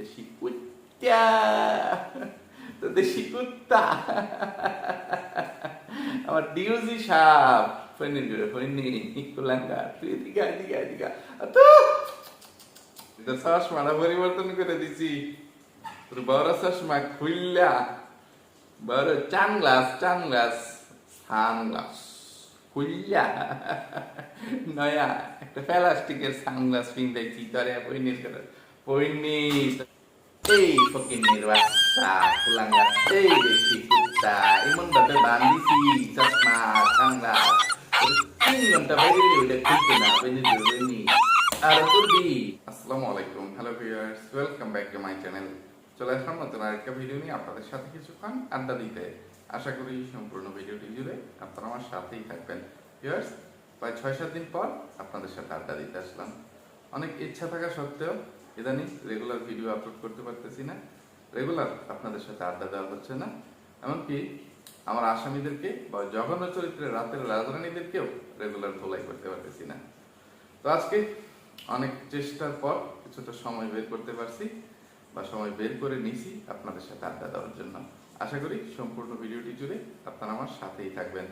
দেশি কুত্তা, তো দেশি কুত্তা। আমার ডিউজি সাপ ফৈনি ফৈনি, কুলাঙ্গা, তুই এদিকে এদিকে এদিকে তো চশমাটা পরিবর্তন করে দিছি। তোর বড় চশমা খুললা বড় চান গ্লাস সানগ্লাস খুললা নয়া, একটা প্লাস্টিকের সানগ্লাস পিন্দাইছি তরে পইনির করে পইনি এই ফকিনির বাচ্চা কুলাঙ্গা এই দেখি কুত্তা এমন ভাবে বান্ধিছি, চশমা সানগ্লাস তিন ঘণ্টা বাইরে ওইটা খুলতে না বেঁধে দিও আর করবি? আসসালামু আলাইকুম। Hello viewers welcome back to my channel চলে আসলাম নতুন আরেকটা ভিডিও নিয়ে আপনাদের সাথে কিছুক্ষণ আড্ডা দিতে। আশা করি সম্পূর্ণ ভিডিওটি জুড়ে আপনারা আমার সাথেই থাকবেন। ভিউয়ার্স প্রায় ছয় সাত দিন পর আপনাদের সাথে আড্ডা দিতে আসলাম। অনেক ইচ্ছা থাকা সত্ত্বেও ইদানিং রেগুলার ভিডিও আপলোড করতে পারতেছি না। রেগুলার আপনাদের সাথে আড্ডা দেওয়া হচ্ছে না। এমনকি আমার আসামিদেরকে বা জঘন্য চরিত্রের রাতের রাজরানীদেরকেও রেগুলার ধোলাই করতে পারতেছি না। তো আজকে অনেক চেষ্টার পর কিছুটা সময় বের করতে পারছি বা সময় বের করে নিছি আপনাদের সাথে আড্ডা দেওয়ার জন্য। আশা করি সম্পূর্ণ ভিডিওটি জুড়ে আপনারা আমার সাথেই থাকবেন।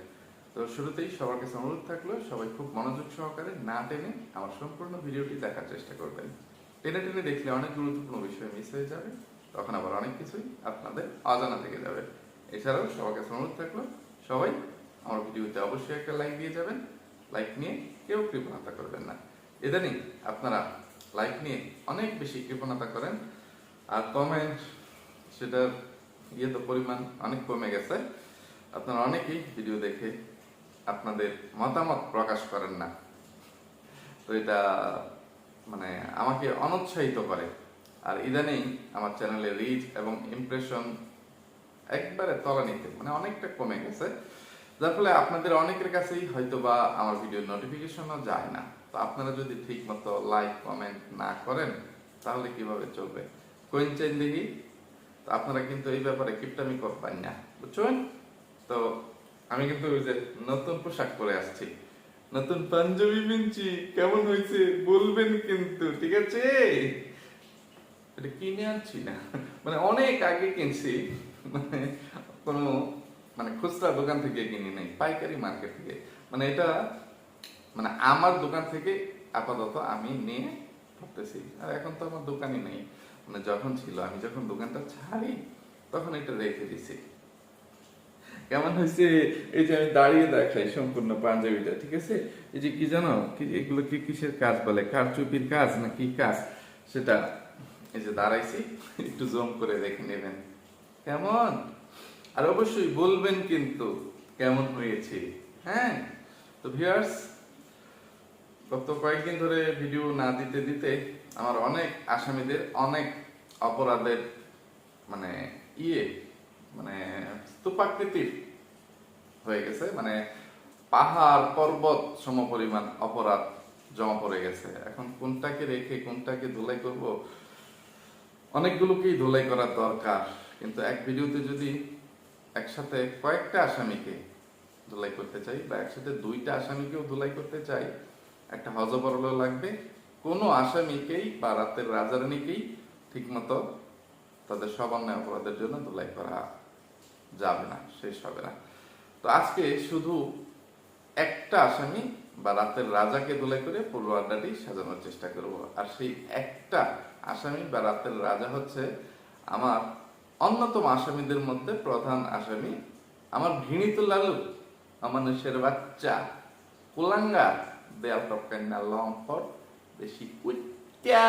তো শুরুতেই সবার কাছে অনুরোধ থাকল, সবাই খুব মনোযোগ সহকারে না টেনে আমার সম্পূর্ণ ভিডিওটি দেখার চেষ্টা করবেন। টেনে টেনে দেখলে অনেক গুরুত্বপূর্ণ বিষয় মিস হয়ে যাবে, তখন আবার অনেক কিছুই আপনাদের অজানা থেকে যাবে। এছাড়াও সবার কাছে অনুরোধ থাকল, সবাই আমার ভিডিওতে অবশ্যই একটা লাইক দিয়ে যাবেন। লাইক নিয়ে কেউ কৃপণতা করবেন না। ইদানিং আপনারা লাইক নিয়ে অনেক বেশি কৃপণতা করেন, আর কমেন্ট সেটার ইয়ে তো পরিমাণ অনেক কমে গেছে। আপনারা অনেকেই ভিডিও দেখে আপনাদের মতামত প্রকাশ করেন না। তো এটা মানে আমাকে অনুৎসাহিত করে। আর ইদানিং আমার চ্যানেলে রিচ এবং ইমপ্রেশন একবারে তলানিতে মানে অনেকটা কমে গেছে। যার ফলে আপনাদের অনেকের কাছেই হয়তো বা আমার ভিডিও নোটিফিকেশনও যায় না। তো আপনারা যদি ঠিক মতো লাইক কমেন্ট না করেন, তাহলে কীভাবে চলবে? কোয়েন চেন দেখি। তো আপনারা কিন্তু এই ব্যাপারে কিপটামি করবেন না, বুঝছেন? তো আমি কিন্তু ওই যে নতুন পোশাক পরে আসছি। নতুন পাঞ্জাবি কিনছি কেমন হয়েছে বলবেন কিন্তু, ঠিক আছে? এটা কিনে আনছি না। মানে অনেক আগে কিনছি মানে কোনো মানে খুচরা দোকান থেকে কিনি নাই, পাইকারি মার্কেট থেকে। মানে এটা মানে আমার দোকান থেকে আপাতত আমি নিয়ে ভাবতেছি আর এখন তো আমার দোকানই নেই। মানে যখন ছিল, আমি যখন দোকানটা ছাড়ি, তখন এটা রেখে দিছি কেমন হয়েছে? এই যে আমি দাঁড়িয়ে দেখাই সম্পূর্ণ পাঞ্জাবিটা, ঠিক আছে? এই যে কি জানো? এগুলো কি কিসের কাজ বলে? কারচুপির কাজ না কি কাজ? সেটা এই যে দাঁড়াইছি, একটু জম করে দেখে নেবেন। কেমন? আর অবশ্যই বলবেন কিন্তু কেমন হয়েছে হ্যাঁ? তো ভিউয়ার্স গত কয়েকদিন ধরে ভিডিও না দিতে দিতে আমার অনেক আসামিদের, অনেক অপরাধের মানে ইয়ে মানে স্তূপাকৃতির হয়ে গেছে। মানে পাহাড়, পর্বত সম পরিমাণ অপরাধ জমা পড়ে গেছে। এখন কোনটাকে রেখে কোনটাকে ধুলাই করব? অনেকগুলোকেই ধুলাই করার দরকার। কিন্তু এক ভিডিওতে যদি একসাথে কয়েকটা আসামিকে ধুলাই করতে চাই বা একসাথে দুইটা আসামিকেও ধুলাই করতে চাই, একটা হজবরল লাগবে। কোনো আসামিকেই বা রাতের রাজারানীকেই ঠিকমতো তাদের সবান্যায় অপরাধের জন্য ধুলাই করা যাবে না, শেষ হবে না। তো আজকে শুধু একটা আসামি বা রাতের রাজাকে ধুলাই করে পুরো আড্ডাটি সাজানোর চেষ্টা করব। আর সেই একটা আসামি বা রাতের রাজা হচ্ছে আমার অন্যতম আসামিদের মধ্যে প্রধান আসামি, আমার ঘৃণিত লালু মানুষের বাচ্চা কুলাঙ্গা দেয়াল টপকান্না লম্পট দেশি কুত্তা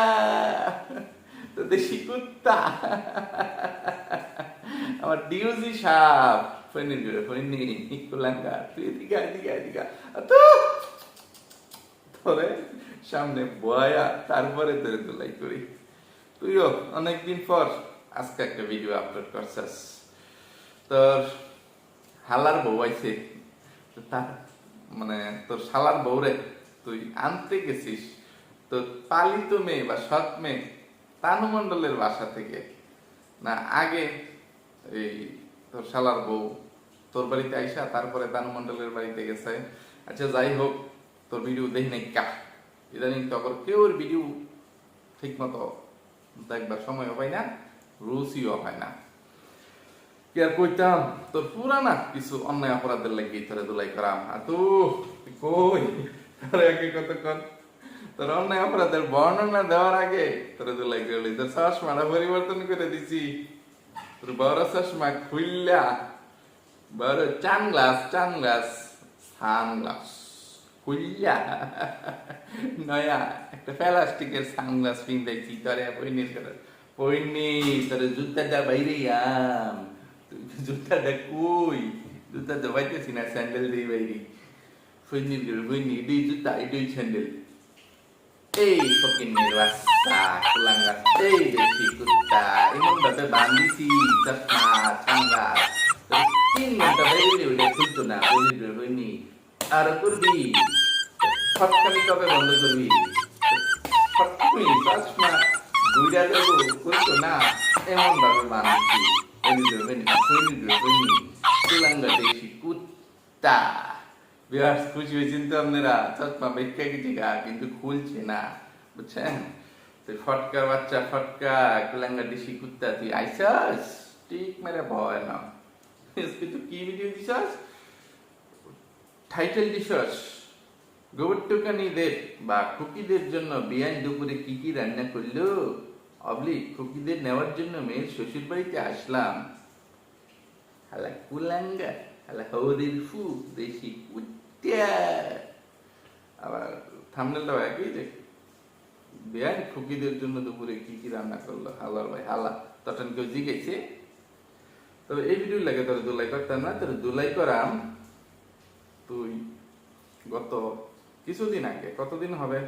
দেশি কুত্তা। আমার ডিউজি সাপ। কুলাঙ্গা। তুই এদিকে এদিকে এদিকে তো ধরে সামনে বয়া, তারপরে তোরে তোলাই করি। তুইও অনেকদিন পর আজকে একটা ভিডিও আপলোড করছিস। তোর হালার বউ আইছে। তার মানে তোর শালার বউরে তুই আনতে গেছিস। তো পালিত মেয়ে বা সৎ মেয়ে তানু মণ্ডলের বাসা থেকে না, আগে এই তোর শালার বউ, তোর বাড়িতে আইসা তারপরে তানু মণ্ডলের বাড়িতে গেছে। আচ্ছা যাই হোক, তোর ভিডিও দেখি নাই কা। ইদানিং তো আবার কেউ ভিডিও ঠিক মতো একবার সময়ও পাই না, রুচিও হয় না। কি আর কইতাম, তোর পুরানা কিছু অন্যায় অপরাধের লাগি তোরে দুলাই করাম। আর তো কই? তোর আগে কতক্ষণ তোর অন্যায় অপরাধের বর্ণনা দেওয়ার আগে তোরে দুলাই করলি তোর চশমাটা পরিবর্তন করে দিছি তোর বড় চশমা খুললা বড় চান গ্লাস চান গ্লাস সানগ্লাস খুললা নয়া একটা প্লাস্টিকের সানগ্লাস পিন্দাইছি তোরে পইনির করে পইনি তোর জুতাটা বাইরে আম জুতাটা কই জুতা দবাইতেছি না স্যান্ডেল দিয়ে বাইরে পইনির করে পইনি এটাই জুতা এটাই স্যান্ডেল এই ফকিনের রাস্তা কুলাঙ্গা এই দেখি কুত্তা, এমন ভাবে বান্ধিছি চশমা চাঙ্গা তিন ঘণ্টা বাইরে ওইটা খুলতো না বাইরে হইনি আর করবি? ফটকানি কবে বন্ধ করবি? ফটকানি চশমা দুইটা দেবো খুলতো না। এমন ভাবে বান্ধিছি হইনি হইনি হইনি কুলাঙ্গা দেখি কুত্তা। বিরাট খুশি হয়েছেন তো আপনারা। চশমা বেঁকে গেছে গা, কিন্তু খুলছে না, বুঝছেন? তুই ফটকার বাচ্চা ফটকা কুলাঙ্গা ডিসি কুত্তা, তুই আইসাস? ঠিক মেরে ভয় না। তুই তো কি ভিডিও দিছাস? টাইটেল দিছাস গোবরটুকানিদের বা খুকিদের জন্য বিয়ান দুপুরে কি কি রান্না করল? অবলি খুকিদের নেওয়ার জন্য মেয়ের শ্বশুর বাড়িতে আসলাম। হালা কুলাঙ্গা, হালা হৌরির ফু দেশি কুত্তা। আবার থামনেলটাও একই যে বেআইন খুকিদের জন্য দুপুরে কি কি রান্না করল? হালার ভাই, হালা। তখন কেউ জিগেছে তবে এই ভিডিও লাগে, তোর দুলাই করতাম না, তোর দুলাই করাম। তুই গত কিছুদিন আগে, কতদিন হবে?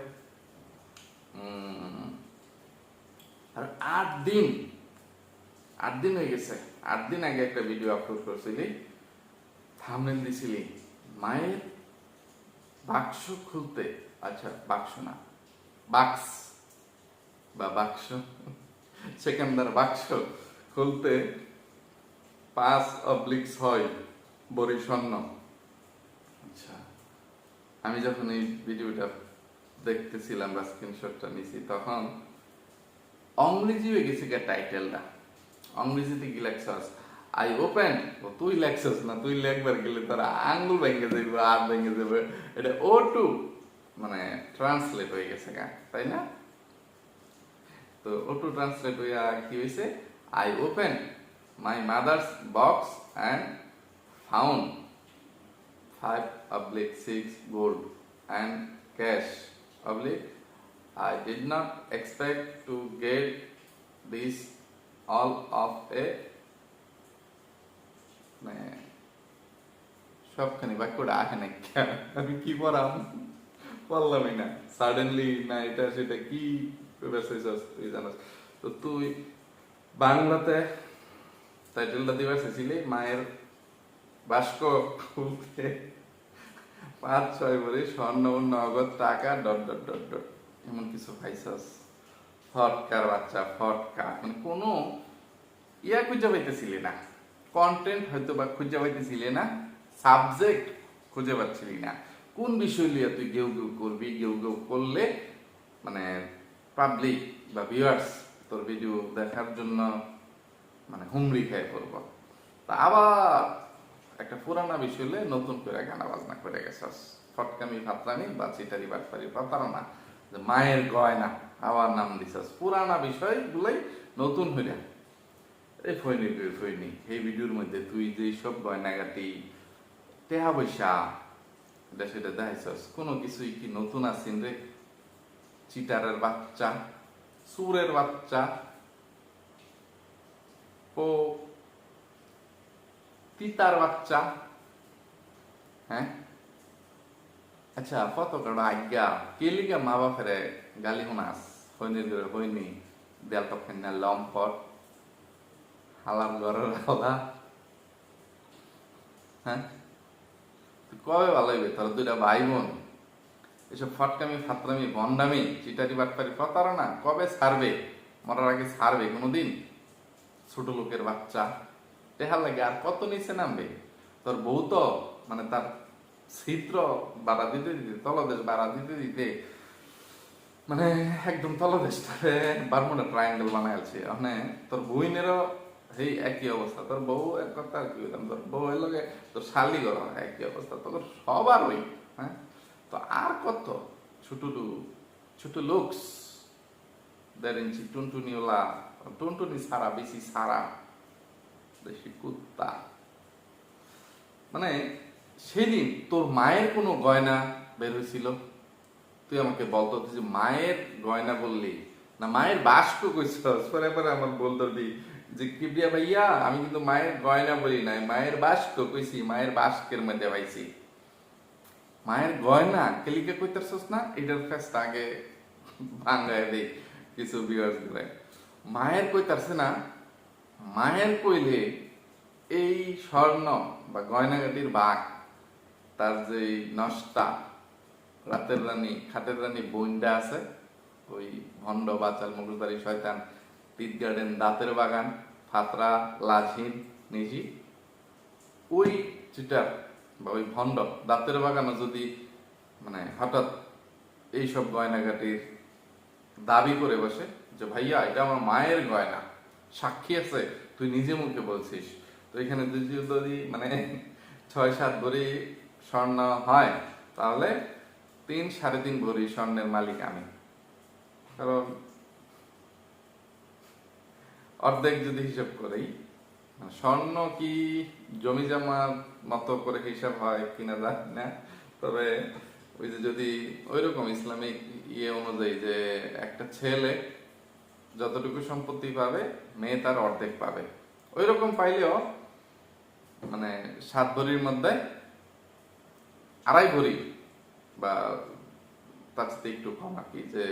আর আট দিন। আট দিন হয়ে গেছে। আট দিন আগে একটা ভিডিও আপলোড করছিলি। থামনেল দিছিলি। মায়ের বাক্স খুলতে আচ্ছা বাক্স না, বাক্স, বা বাক্স, সেকেন্দার বাক্স খুলতে পাঁচ অবলিক ছয় বড়ি আচ্ছা আমি যখন এই ভিডিওটা দেখতেছিলাম বা স্ক্রিনশটটা নিছি, তখন অংরেজি হয়ে গেছে টাইটেলটা অংরেজিতে লেখছস আই ওপেন ও তুই লেখছস না তুই লেখবার গেলে তোর আঙ্গুল ভেঙে যাবে আর ভেঙে যাবে এটা ও টু মানে ট্রান্সলেট হয়ে গেছে গা তাই না তো ও টু ট্রান্সলেট হইয়া কি হয়েছে I open my mother's box and found five oblique six gold and cash. Oblique. I did not expect to get this all of a মানে বাক্যটা না? আমি কি পড়াম? না। সাডেনলি না এটা সেটা কি জানাস। তো তুই বাংলাতে টাইটেলটা দিবার চেয়েছিলি, মায়ের বাস্ক খুলতে পাঁচ, ছয় ভরি স্বর্ণ নগদ টাকা, ডট ডট ডট ডট। এমন কিছু পাইছস ফটকার বাচ্চা, ফটকা। মানে কোনো ইয়া খুঁজে পাইতেছিলি না। কন্টেন্ট হয়তো বা খুঁজে পাইতেছিলি না সাবজেক্ট খুঁজে পাচ্ছিলি না। কোন বিষয় নিয়ে তুই গেউ গেউ করবি, গেউ গেউ করলে মানে পাবলিক বা ভিউয়ার্স তোর ভিডিও দেখার জন্য মানে হুমড়ি খেয়ে পড়ব। তা আবার একটা পুরানা বিষয় হলে নতুন করে গানা বাজনা করে গেছস। ফটকামি ফাতরামি বা চিটারি বাটপারি প্রতারণা যে মায়ের গয়না, আবার নাম দিছস। পুরানা বিষয়গুলোই নতুন হইয়া এই ফইনি তুই ভিডিওর মধ্যে তুই যে সব টেহা পয়সা এটা সেটা দেখাইছস? কোনো কিছুই কি নতুন আছিন রে? চিটারের বাচ্চা, সুরের বাচ্চা। ও, তিতার বাচ্চা। হ্যাঁ? আচ্ছা কত কাটা আজ্ঞা কে মা বাপের গালি শুনাস? ধরে, হইনি, দেয়াল তখন লম্পট। হালার ঘরের হ্যাঁ? কবে ভালো হইবে? তোর দুইটা ভাই বোন এসব ফটকামি, ফাতরামি ভন্ডামি চিটারি বাটপারি প্রতারণা কবে ছাড়বে? মরার আগে ছাড়বে কোনোদিন? ছোট লোকের বাচ্চা। টেহার লাগে আর কত নিচে নামবে? তোর বউ তো মানে তার ছিদ্র বাড়া দিতে দিতে, তলদেশ বাড়া দিতে দিতে মানে একদম তলদেশটারে বারমুডা ট্রায়াঙ্গেল বানাই আছে মানে তোর বইনেরও সেই একই অবস্থা। তোর বউ এক কথা আর কি হইতাম তোর বউ এর লগে তোর শালি গর একই অবস্থা। তোর সবার ওই হ্যাঁ? তো আর কত? ছোট ছোট লুকস। দেড় ইঞ্চি টুনটুনিওলা টুনটুনি সারা, বেশি সারা, বেশি কুত্তা। মানে সেদিন তোর মায়ের কোনো গয়না বের হয়েছিল? তুই আমাকে বলতো যে মায়ের গয়না বললি। না, মায়ের বাস্ক কইছস পরে পরে আমার বল ধরবি। যে কিবরিয়া ভাইয়া, আমি কিন্তু মায়ের গয়না বলি নাই, মায়ের বাস্ক কইছি, মায়ের বাস্কের মধ্যে পাইছি। মায়ের গয়না, কেলিকে কইতারছস না? এটার কাছে আগে ভাঙ্গায় দেই কিছু বিয়ার্স করে মায়ের কইতারছে না, মায়ের কইলে এই স্বর্ণ বা গয়নাগাটির বাঘ, তার যে নষ্টা, রাতের রানী খাটের রানী বইন্ডা আছে ওই ভণ্ড বাচাল মুগুলবাড়ি শয়তান পিট গার্ডেন, দাঁতের বাগান, ফাতরা লাঝিন নিজি ওই চিটার বা ওই ভণ্ড দাঁতের বাগানও যদি মানে হঠাৎ এইসব গয়নাগাটির দাবি করে বসে যে, ভাইয়া, এটা আমার মায়ের গয়না। সাক্ষী আছে, তুই নিজে মুখে বলছিস। তো এখানে তুই যদি মানে ছয় সাত ভরি স্বর্ণ হয়, তাহলে তিন সাড়ে তিন ভরি স্বর্ণের মালিক আমি। কারণ অর্ধেক যদি হিসাব করেই মানে স্বর্ণ কি জমি জমার মতো করে হিসাব হয় কিনা জানি না, তবে ওই যে যদি ওইরকম ইসলামিক ইয়ে অনুযায়ী যে একটা ছেলে যতটুকু সম্পত্তি পাবে, মেয়ে তার অর্ধেক পাবে। ওই রকম পাইলেও মানে সাত ভরির মধ্যে আড়াই ভরি বা তার সাথে একটু কম আর কি, যে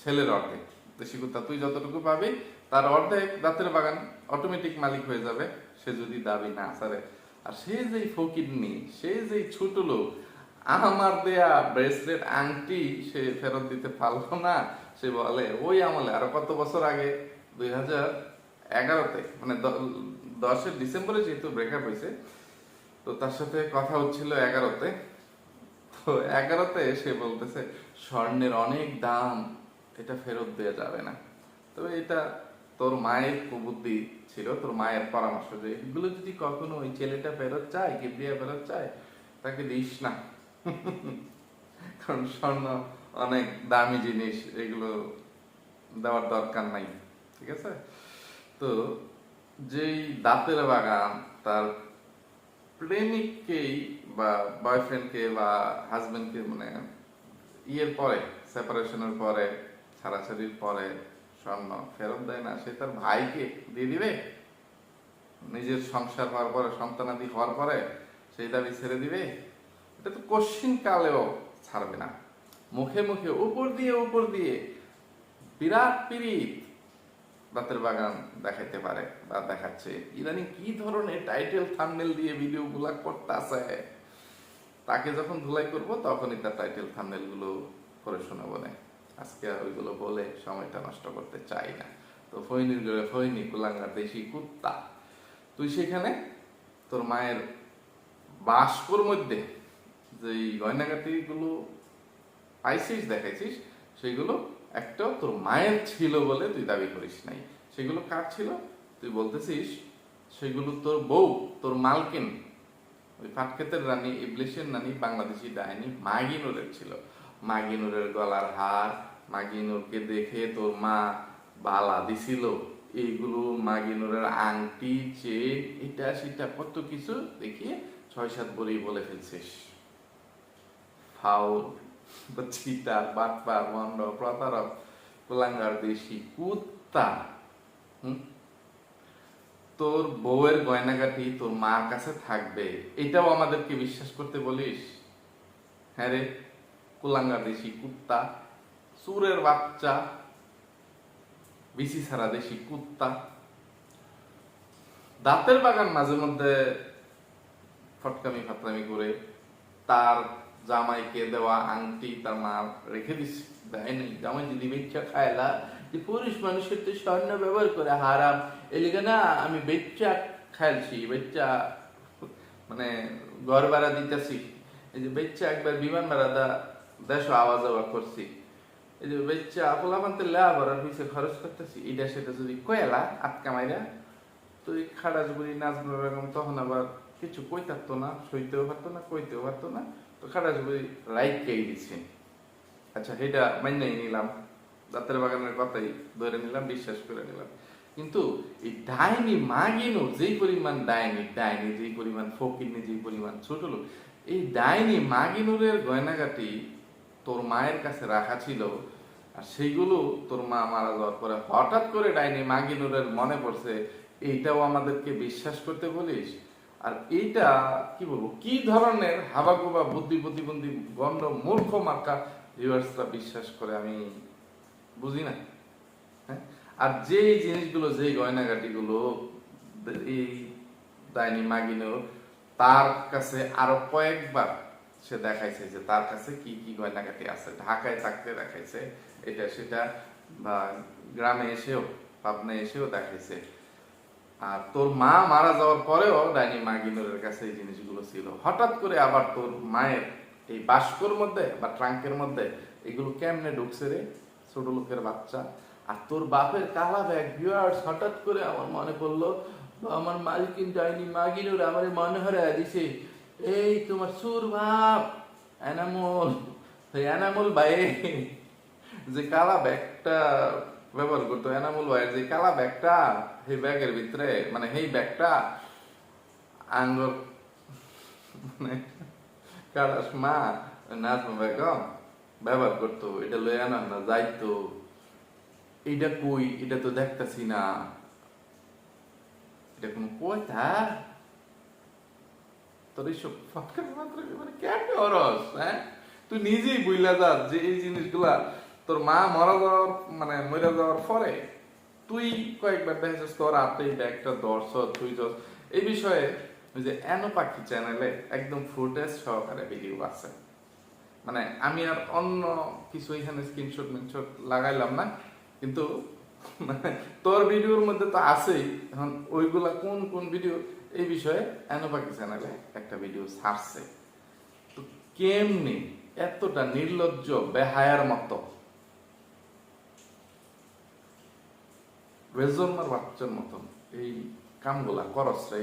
ছেলের অর্ধেক। দেশি কুত্তা, তুই যতটুকু পাবি, তার অর্ধেক দাঁতের বাগান অটোমেটিক মালিক হয়ে যাবে, সে যদি দাবি না সারে আর সে যেই ফকিরনি সে যেই ছোট লোক, আমার দেয়া ব্রেসলেট আংটি সে ফেরত দিতে পারল না, সে বলে, ওই আমলে আরও কত বছর আগে, দুই হাজার এগারোতে মানে দশের ডিসেম্বরে যেহেতু ব্রেকআপ হয়েছে, তো তার সাথে কথা হচ্ছিল এগারোতে, তো এগারোতে সে বলতেছে, স্বর্ণের অনেক দাম এটা ফেরত দেওয়া যাবে না। তবে এটা তোর মায়ের কুবুদ্ধি ছিল, তোর মায়ের পরামর্শ যে এগুলো যদি কখনো ওই ছেলেটা ফেরত চায় কি দিয়ে ফেরত চায়, তাকে দিস না। কারণ স্বর্ণ অনেক দামি জিনিস, এগুলো দেওয়ার দরকার নাই, ঠিক আছে? তো যেই দাঁতের বাগান, তার প্রেমিককেই বা বয়ফ্রেন্ডকে বা হাজবেন্ডকে মানে ইয়ের পরে সেপারেশনের পরে ছাড়াছাড়ির পরে স্বর্ণ ফেরত দেয় না, সে তার ভাইকে দিয়ে দিবে। নিজের সংসার হওয়ার পরে, সন্তানাদি হওয়ার পরে সেই দাবি ছেড়ে দিবে। এটা তো কশ্চিন কালেও ছাড়বে না। মুখে মুখে, উপর দিয়ে উপর দিয়ে বিরাট পিরিত দাঁতের বাগান দেখাইতে পারে বা দেখাচ্ছে। ইদানিং কি ধরনের টাইটেল থাম্বনেল দিয়ে ভিডিও গুলা করতেছে? তাকে যখন ধুলাই করব, তখনই তার টাইটেল থাম্বনেলগুলো করে শোনাবো না। আজকে আর ওইগুলো বলে সময়টা নষ্ট করতে চাই না। তো ফৈনির গড়ে ফৈনি, কুলাঙ্গার দেশি কুত্তা। তুই সেখানে তোর মায়ের বাস্কর মধ্যে যে গয়নাগাটি গুলো পাইছিস, দেখাইছিস, সেগুলো একটা তোর মায়ের ছিল বলে তুই দাবি করিস নাই। সেগুলো কার ছিল? তুই বলতেছিস সেগুলো তোর বউ, তোর মালকিন। ওই ফাটকেতের রানী ইবলিশের রানী বাংলাদেশি ডাইনি মাগিনুরের ছিল। মাগিনুরের গলার হার মাগিনুরকে দেখে তোর মা বালা দিছিল। এইগুলো মাগিনুরের আংটি চেন এটা সেটা কত কিছু দেখিয়ে ছয় সাত বড়ি বলে ফেলছিস। ফাউল চিটার বাটপার মন্ড, প্রতারক, কুলাঙ্গার, দেশি কুত্তা? তোর বউয়ের গয়নাগাটি তোর মার কাছে থাকবে। এটাও আমাদেরকে বিশ্বাস করতে বলিস? হ্যাঁ রে, কুলাঙ্গার, দেশি কুত্তা। সুরের বাচ্চা, বিসি ছাড়া দেশি কুত্তা। দাঁতের বাগান মাঝে মধ্যে ফটকামি ফাতরামি করে তার জামাইকে দেওয়া আংটি তার মা রেখে দিচ্ছে দেয় নাই। জামাই যদি বেচ্চা খায়লা যে পুরুষ মানুষের তো স্বর্ণ ব্যবহার করে হারাম। এলিগে না আমি বেচ্চা খাইছি বেচ্চা মানে ঘর ভাড়া দিতেছি। এই যে বেচ্চা একবার বিমান ভাড়া দা দেশ আওয়া যাওয়া করছি। এই যে বেচ্চা পোলাপান্তে লেবার পিছে খরচ করতেছি এটা সেটা যদি কয়লা আটকা মাইরা তো এই খাড়া জুগুলি নাজমুল বেগম তখন আবার কিছু কই থাকতো না, সইতেও পারতো না, কইতেও পারতো না, তো খাড়া জুগুলি রাইটকেই দিচ্ছে আচ্ছা এটা মাইনাই নিলাম। দাঁতের বাগানের কথাই ধরে নিলাম, বিশ্বাস করে নিলাম। কিন্তু এই ডাইনি মাগিনো যেই পরিমাণ ডাইনি ডাইনি যেই পরিমাণ, ফকিরনি যেই পরিমাণ ছোট লোক, এই ডাইনি মাগিনুরের গয়নাগাটি তোর মায়ের কাছে রাখা ছিল, আর সেইগুলো তোর মা মারা যাওয়ার পরে হঠাৎ করে ডাইনি মাগিনুরের মনে পড়ছে, এইটাও আমাদেরকে বিশ্বাস করতে বলিস? আর এইটা, কি বলব, কি ধরনের হাবাগোবা, বুদ্ধি প্রতিবন্ধী, গণ্ড, মূর্খ মার্কা ভিউয়ার্সরা বিশ্বাস করে আমি বুঝি না। হ্যাঁ? আর যে জিনিসগুলো যে গয়নাগাটিগুলো, এই ডাইনি মাগিনো তার কাছে আরও কয়েকবার সে দেখাইছে যে তার কাছে কি কি গয়নাগাটি আছে। ঢাকায় থাকতে দেখাইছে। এটা সেটা, বা গ্রামে এসেও, পাবনায় এসেও দেখাইছে। আর তোর মা মারা যাওয়ার পরেও ডাইনি মাগিনুরের কাছে এই জিনিসগুলো ছিল। হঠাৎ করে আবার তোর মায়ের এই বাস্কর মধ্যে বা ট্রাঙ্কের মধ্যে এগুলো কেমনে ঢুকছে রে? ছোট লোকের বাচ্চা। আর তোর বাপের কালা ব্যাগ ভিউয়ার্স হঠাৎ করে আমার মনে পড়ল, আমার মালকিন ডাইনি মাগিনুর আমার মনে হরে দিছে। এই তোমার সুর ভাব এনামল সেই এনামল ভাই যে কালা ব্যাগটা ব্যবহার করতো এনামুল ভাইয়ের যে কালা ব্যাগটা, সেই ব্যাগের ভিতরে মানে সেই ব্যাগটা আঙ্গুর মানে কালাস মা নাজমা বেগম ব্যবহার করতো, এটা লয়ে আনা না, যাইতো। এইটা কই? এটা তো দেখতাছি না। এটা কোনো কথা তোর এইসব ফটকার মানে কেমনে অরস হ্যাঁ? তুই নিজেই বুঝলা যা যে এই জিনিসগুলা তোর মা মারা যাওয়ার মানে মরে যাওয়ার পরে তুই কয়েকবার দেখেছিস তোর হাতে ব্যাগটা দর্শ তুই এই বিষয়ে ওই যে এনো পাখি চ্যানেলে একদম ফুটেজ সহকারে ভিডিও আছে। মানে আমি আর অন্য কিছু এখানে স্ক্রিনশট মিনশট লাগাইলাম না, কিন্তু মানে তোর ভিডিওর মধ্যে তো আছেই। এখন ওইগুলা কোন কোন ভিডিও এই বিষয়ে এনোপাকি চ্যানেলে একটা ভিডিও ছাড়ছে। তো কেমনি এতটা নির্লজ্জ, বেহায়ার মতো? রেজন্মার বাচ্চার মতন এই কামগুলা করস রে।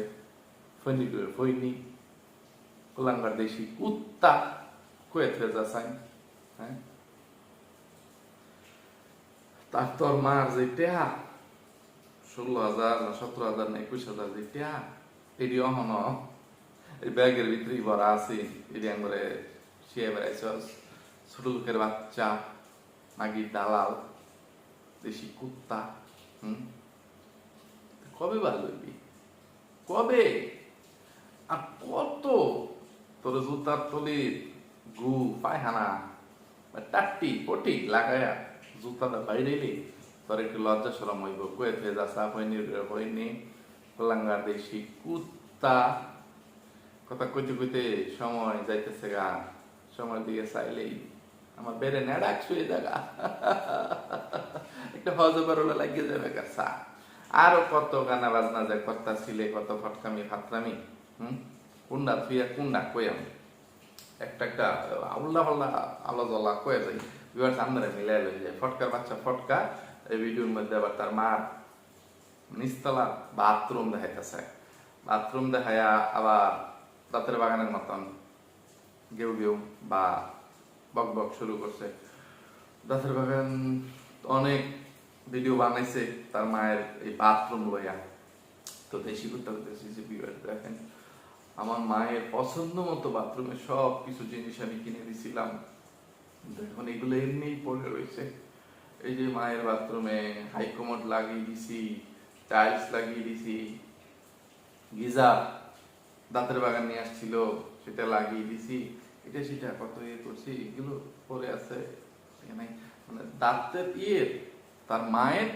ফৈনি কুলাঙ্গার দেশি কুত্তা। কয়ে থেকে যাচাই হ্যাঁ? তার তোর মার যে টেহা, ষোলো হাজার সতেরো হাজার না একুশ হাজার যে টেহা। এটি অহন এই ব্যাগের ভিতরেই ভরা আছে এটি একবারে শিয়ে বেড়াইছস ছোট লোকের বাচ্চা মাগি দালাল দেশি কুত্তা হুম কবে বার লইবি কবে আর কত তোর জুতার তলির গু পায়খানা বা টাট্টি পটি লাগায়া জুতাটা বাইরে তোর একটু লজ্জা সরম হইব কয়ে থে যাসা হয়নি হয়নি কলাঙ্গার দেশি কুত্তা কথা কইতে কইতে সময় যাইতেছে গা সময় দিয়ে চাইলেই আমার বেড়ে নেড়াক শুয়ে জায়গা একটা হজবার হলে লাগিয়ে যাবে গাছা আরও কত গানা বাজনা যায় কর্তা ছিলে কত ফটকামি ফাতরামি হুম কুন্ডা থুইয়া কুন্ডা কয়াম একটা একটা উল্লা পাল্লা আলো জ্বলা কয়ে যাই বিবার সামনে মিলাই লই যায় ফটকার বাচ্চা ফটকা এই ভিডিওর মধ্যে আবার তার মার নিস্তলা বাথরুম দেখাইতেছে। বাথরুম দেখায়া আবার দাঁতের বাগানের মতন গেউ গেউ বা বক বক শুরু করছে। দাঁতের বাগান অনেক ভিডিও বানাইছে তার মায়ের এই বাথরুম লইয়া। তো দেশি করতে করতেছি যে ভিউয়ার দেখেন, আমার মায়ের পছন্দ মতো বাথরুমে সব কিছু জিনিস আমি কিনে দিছিলাম। এখন এগুলো এমনিই পড়ে রয়েছে। এই যে মায়ের বাথরুমে হাইকমোড লাগিয়ে দিছি টাইলস লাগিয়ে দিছি গিজার দাঁতের বাগান নিয়ে আসছিল, সেটা লাগিয়ে দিছি। এটা সেটা কত ইয়ে করছি, এগুলো পরে আছে মানে দাঁতের ইয়ে তার মায়ের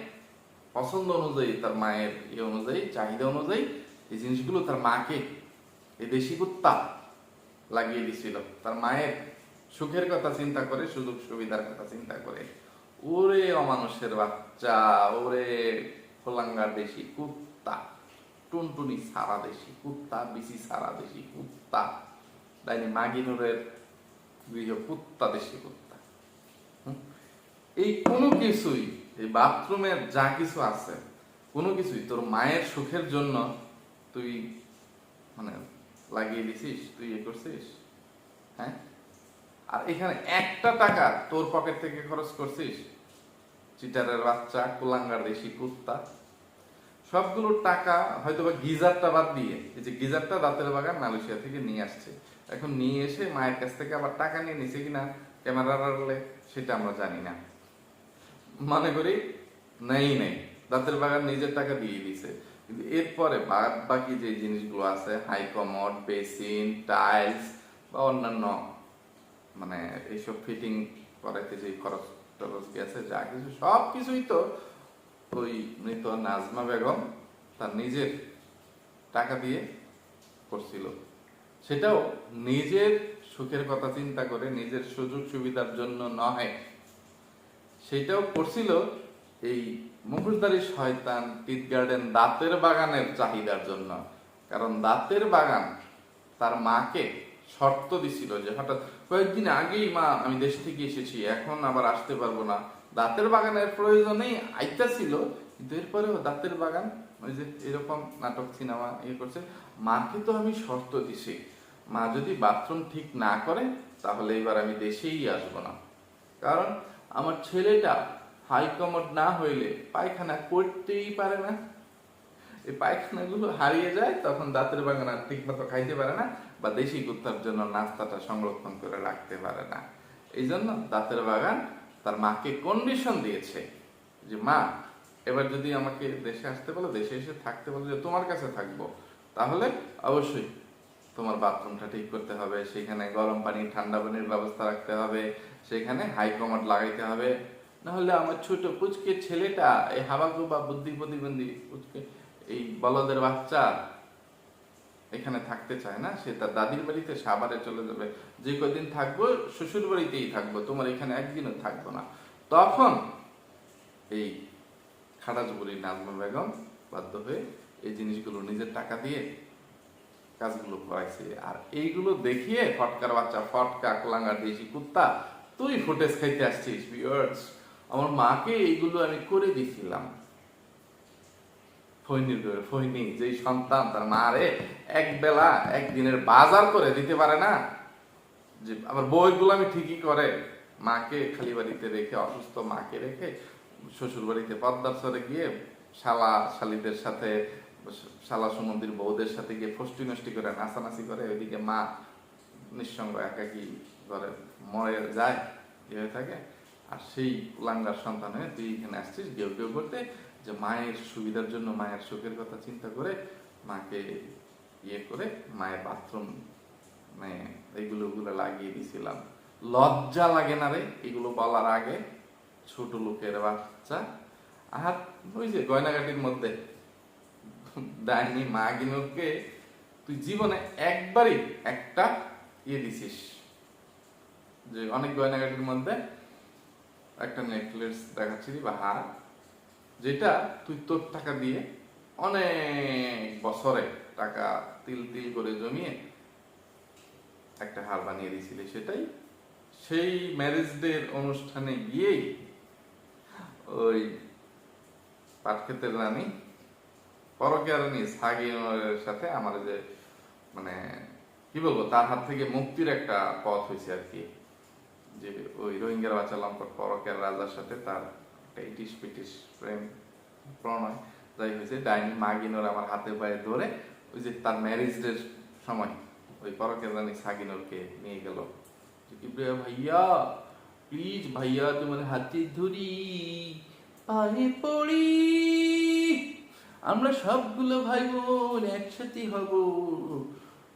পছন্দ অনুযায়ী, তার মায়ের ইয়ে অনুযায়ী, চাহিদা অনুযায়ী, এই জিনিসগুলো তার মাকে, এই দেশি কুত্তা লাগিয়ে দিছিল। তার মায়ের সুখের কথা চিন্তা করে সুযোগ সুবিধার কথা চিন্তা করে। ওরে অমানুষের বাচ্চা, ওরে খোলাঙ্গার দেশি কুত্তা টুনটুনি সারা দেশি কুত্তা বিসি সারা দেশি কুত্তা ডাইনি মাগিনুরের গৃহ কুত্তা দেশি কুত্তা এই কোনো কিছুই এই বাথরুমের যা কিছু আছে কোনো কিছুই তোর মায়ের সুখের জন্য তুই মানে লাগিয়ে দিছিস তুই এ করছিস হ্যাঁ আর এখানে একটা টাকা তোর পকেট থেকে খরচ করছিস চিটারের বাচ্চা কুলাঙ্গার দেশি কুত্তা সবগুলো টাকা হয়তো বা গিজারটা বাদ দিয়ে, এই যে গিজারটা রাতের বাগান মালয়েশিয়া থেকে নিয়ে আসছে। এখন নিয়ে এসে মায়ের কাছ থেকে আবার টাকা নিয়ে নিছে কিনা ক্যামেরার আড়ালে সেটা আমরা জানি না। মনে করি নেই নেই। দাঁতের বাগান নিজের টাকা দিয়ে দিছে। কিন্তু এরপরে বাদ বাকি যে জিনিসগুলো আছে, হাই কমোড, বেসিন, টাইলস বা অন্যান্য মানে এইসব ফিটিং করাতে যে খরচ টরচ গেছে যা কিছু সব কিছুই তো ওই মৃত নাজমা বেগম তার নিজের টাকা দিয়ে করছিল। সেটাও নিজের সুখের কথা চিন্তা করে, নিজের সুযোগ সুবিধার জন্য নয় সেটাও করছিল এই মুখোশধারী শয়তান টিট গার্ডেন দাঁতের বাগানের চাহিদার জন্য। কারণ দাঁতের বাগান তার মাকে শর্ত দিছিল যে হঠাৎ কয়েকদিন আগেই মা, আমি দেশ থেকে এসেছি, এখন আবার আসতে পারব না। দাঁতের বাগানের প্রয়োজনেই আইতা ছিল কিন্তু এরপরেও দাঁতের বাগান, ওই যে এরকম নাটক, সিনেমা ইয়ে করছে। মাকে তো আমি শর্ত দিছি, মা যদি বাথরুম ঠিক না করে, তাহলে এবার আমি দেশেই আসব না। কারণ আমার ছেলেটা হাই কমোড না হইলে পায়খানা করতেই পারে না। এই পায়খানাগুলো হারিয়ে যায়, তখন দাঁতের বাগান আর ঠিক মতো খাইতে পারে না, বা দেশি কুত্তার জন্য নাস্তাটা সংরক্ষণ করে রাখতে পারে না। এই জন্য দাঁতের বাগান তার মাকে কন্ডিশন দিয়েছে যে, মা, এবার যদি আমাকে দেশে আসতে বলো, দেশে এসে থাকতে বলো যে, তোমার কাছে থাকব, তাহলে অবশ্যই তোমার বাথরুমটা ঠিক করতে হবে, সেখানে গরম পানি, ঠান্ডা পানির ব্যবস্থা রাখতে হবে, সেখানে হাই কমান্ড লাগাইতে হবে। নাহলে আমার ছোট পুচকে ছেলেটা, এই হাবাগু বা বুদ্ধি প্রতিবন্ধী পুচকে, এই বলদের বাচ্চা এখানে থাকতে চায় না, সে তার দাদির বাড়িতে সাবারে চলে যাবে। যে কদিন থাকব, শ্বশুর বাড়িতেই থাকব, তোমার এখানে একদিনও থাকব না। তখন এই খাটাজুবুরি নাজমা বেগম বাধ্য হয়ে এই জিনিসগুলো নিজের টাকা দিয়ে কাজগুলো করাইছে। আর এইগুলো দেখিয়ে ফটকার বাচ্চা, ফটকা কোলাঙ্গার দেশি কুত্তা, তুই ফুটেজ খাইতে আসছিস আমার মাকে এইগুলো আমি করে দিছিলাম। ফৈনির করে ফৈনি যেই সন্তান তার মারে এক বেলা একদিনের বাজার করে দিতে পারে না। যে আবার বইগুলো আমি ঠিকই করে, মাকে খালি বাড়িতে রেখে, অসুস্থ মাকে রেখে শ্বশুর বাড়িতে পদ্মার সরে গিয়ে শালা শালিদের সাথে, শালা সুমন্দির বউদের সাথে গিয়ে ফষ্টি নষ্টি করে, নাচানাচি করে, ওইদিকে মা নিঃসঙ্গ একাকি ঘরে মরে যায় ইয়ে হয়ে থাকে। আর সেই লাঙ্গার সন্তান হয়ে তুই এখানে আসছিস, গেউ গেউ করতে যে মায়ের সুবিধার জন্য মায়ের সুখের কথা চিন্তা করে মাকে ইয়ে করে মায়ের বাথরুম মানে এইগুলো ওগুলো লাগিয়ে দিছিলাম। লজ্জা লাগে না রে, এগুলো বলার আগে ছোট লোকের বাচ্চা। আর ওই যে গয়নাঘাটির মধ্যে ডাইনি মাগিনুরকে তুই জীবনে একবারই একটা ইয়ে দিছিস। যে অনেক গয়নাঘাটির মধ্যে একটা নেকলেস দেখাচ্ছিলি বা হার। যেটা তুই তোর টাকা দিয়ে অনেক বছরে টাকা তিল তিল করে জমিয়ে একটা হার বানিয়ে দিয়েছিলে, সেটাই সেই ম্যারেজ ডের অনুষ্ঠানে গিয়েই ওই পাটক্ষেতের রানী পরকিয়া রানী সাগিনের সাথে আমার যে মানে কি বলব, তার হাত থেকে মুক্তির একটা পথ হয়েছে আর কি। যে ওই রোহিঙ্গার বাচ্চা লম্পট পরকের রাজার সাথে তার একটা ইটিস প্রেম প্রণয়, যাই হয়েছে, ডাইনি মাগিনোর আমার হাতে পায়ে ধরে ওই যে তার ম্যারেজের সময় ওই পরকের রানী সাগিনোরকে নিয়ে গেল। ভাইয়া প্লিজ ভাইয়া তোমার হাতে ধরি, পায়ে পড়ি। আমরা সবগুলো ভাই বোন একসাথে হব।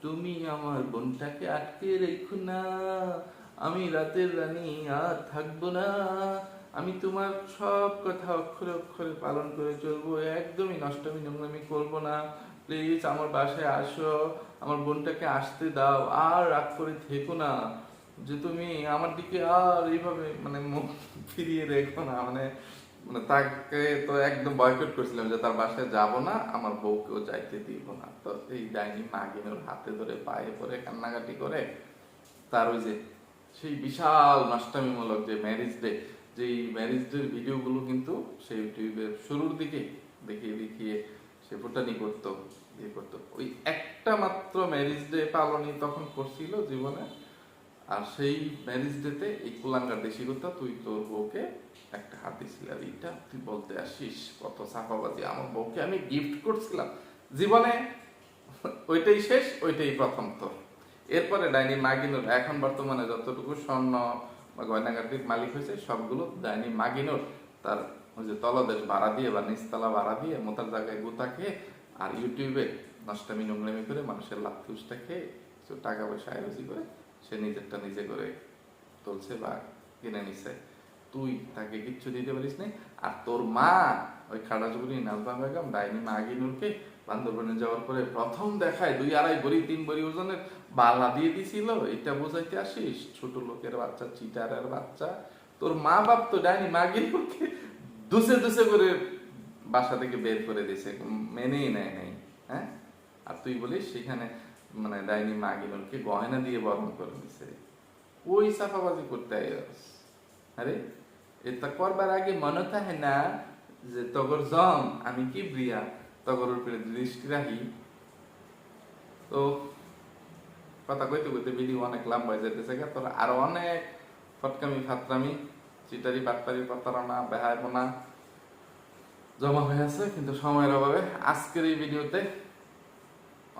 তুমি আমার বোনটাকে আটকে রেখো না, আমি রাতের রানী আর থাকব না। আমি তোমার সব কথা অক্ষরে অক্ষরে পালন করে চলবো। একদমই নষ্টমী নোংরামি করব না। প্লিজ আমার বাসায় আসো। আমার বোনটাকে আসতে দাও। আর রাগ করে থেকো না যে তুমি আমার দিকে আর এইভাবে মানে মুখ ফিরিয়ে রেখো না। মানে মানে তাকে তো একদম বয়কট করছিলাম যে তার বাসায় যাব না, আমার বউকেও যাইতে দিব না। তো এই ডাইনি মাগিনোর হাতে ধরে পায়ে পরে কান্নাকাটি করে তার ওই যে সেই বিশাল নষ্টামিমূলক যে ম্যারেজ ডে যে ম্যারেজের ভিডিওগুলো কিন্তু সে ইউটিউবের শুরুর দিকে দেখিয়ে দেখিয়ে সে ফুটানি করতো ইয়ে করতো। ওই একটা মাত্র ম্যারেজ ডে পালনই তখন করছিল জীবনে। আর সেই ম্যারেজ ডেতে এই কুলাঙ্গার দেশি কথা তুই তোর বউকে একটা হাত দিছিলি আর এইটা তুই বলতে আসিস, কত সাফাবাজি। আমার বউকে আমি গিফট করছিলাম। জীবনে ওইটাই শেষ, ওইটাই প্রথম তোর। এরপরে ডাইনি মাগিনুর, এখন বর্তমানে যতটুকু স্বর্ণ বা গয়নাগাটির মালিক হয়েছে, সবগুলো ডাইনি মাগিনুর তার ওই যে তলদেশ ভাড়া দিয়ে বা নিচতলা ভাড়া দিয়ে মোতার জায়গায় গুতা খেয়ে আর ইউটিউবে নষ্টামি নোংরামি করে মানুষের লাভ ফুসটা খেয়ে কিছু টাকা পয়সা আয়োজি করে সে নিজেরটা নিজে করে তুলছে বা কিনে নিছে। তুই তাকে কিচ্ছু দিতে পারিস না। আর তোর মা ওই খাড়াজুগুলি নাজমা বেগম, ডাইনি মাগিনুরকে বান্দরবনে যাওয়ার পরে প্রথম দেখায় দুই আড়াই বড়ি তিন বড়ি ওজনের বালা দিয়ে দিছিল। এটা বোঝাইতে আসিস, ছোট লোকের বাচ্চা, চিটারের বাচ্চা। তোর মা বাপ তো ডাইনি মাগিনুরকে দুসে দুসে করে বাসা থেকে বের করে দিছে, মেনেই নেয় নাই হ্যাঁ? আর তুই বলিস, সেখানে মানে ডাইনি মাগিনুরকে গয়না দিয়ে বরণ করে দিছে। ওই সাফাবাজি করতে আরে, এটা করবার আগে মনে থাকে না যে তগর জম আমি কি ব্রিয়া তগর উপরে তো কথা কইতে কইতে ভিডিও অনেক লম্বা যেতেছে তোর আরও অনেক ফটকামি, ফাতরামি, চিটারি, বাটপারি, প্রতারণা, বেহায়পনা জমা হয়ে আছে, কিন্তু সময়ের অভাবে আজকের এই ভিডিওতে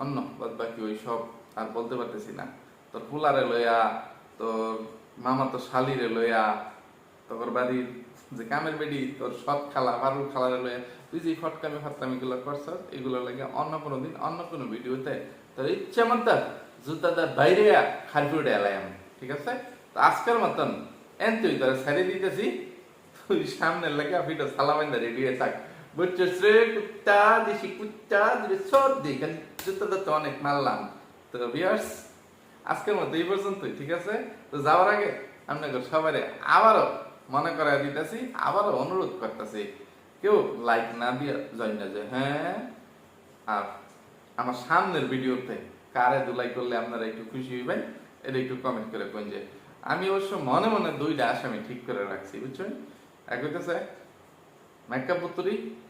অন্য বাদ বাকি ওই সব আর বলতে পারতেছি না। তোর ফুলারে লইয়া, তোর মামা তো শালিরে লইয়া, তোর বাড়ির যে কামের বেডি, তোর সৎ খালা বারুর খালারে লইয়া তুই যে ফটকামি ফাটকামি গুলো করছ, এগুলো লাগে অন্য কোনো দিন অন্য কোনো ভিডিওতে তোর ইচ্ছা মতো জুতাটা বাইরে খারফি উঠে এলাম ঠিক আছে? তো আজকের মতন এন তুই তোর ছেড়ে দিতেছি। তুই সামনে লাগে ভিডিও সালামাইন্দা রেডি হয়ে থাক। বুঝছিস রে কুত্তা, দেশি কুত্তা দিই খালি জুতাটা তো অনেক মারলাম। তো বিয়ার্স আজকের মতো এই পর্যন্তই, ঠিক আছে? তো যাওয়ার আগে আপনাকে সবাই আবারও মনে করাই দিতেছি, আবারও অনুরোধ করতেছি। কেউ লাইক না দিয়ে জয়েন না যায়। হ্যাঁ? আর আমার সামনের ভিডিওতে কারে দুলাই করলে আপনারা একটু খুশি হইবেন, এটা একটু কমেন্ট করে কোন যে, আমি অবশ্য মনে মনে দুইটা আসামি ঠিক করে রাখছি, বুঝছেন? এক হইতেছে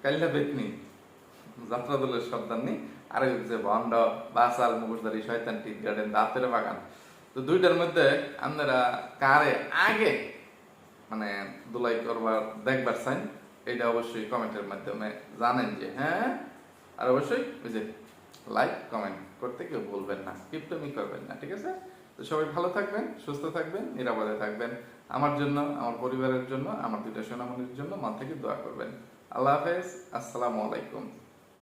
কাল্লা বেতনি যাত্রা দলের সর্দার নেই আর হচ্ছে ভণ্ড বাসাল মুখোশধারী, শয়তান টিট গার্ডেন, দাঁতের বাগান। তো দুইটার মধ্যে আপনারা কারে আগে মানে দুলাই করবার, দেখবার চান এটা অবশ্যই কমেন্টের মাধ্যমে জানেন যে হ্যাঁ? আর অবশ্যই ওই যে লাইক কমেন্ট করতে কেউ বলবেন না, কিপটমি করবেন না, ঠিক আছে? তো সবাই ভালো থাকবেন, সুস্থ থাকবেন, নিরাপদে থাকবেন। আমার জন্য, আমার পরিবারের জন্য, আমার দুইটা সোনামণির জন্য মন থেকে দোয়া করবেন। আল্লাহ হাফেজ, আসসালামু আলাইকুম।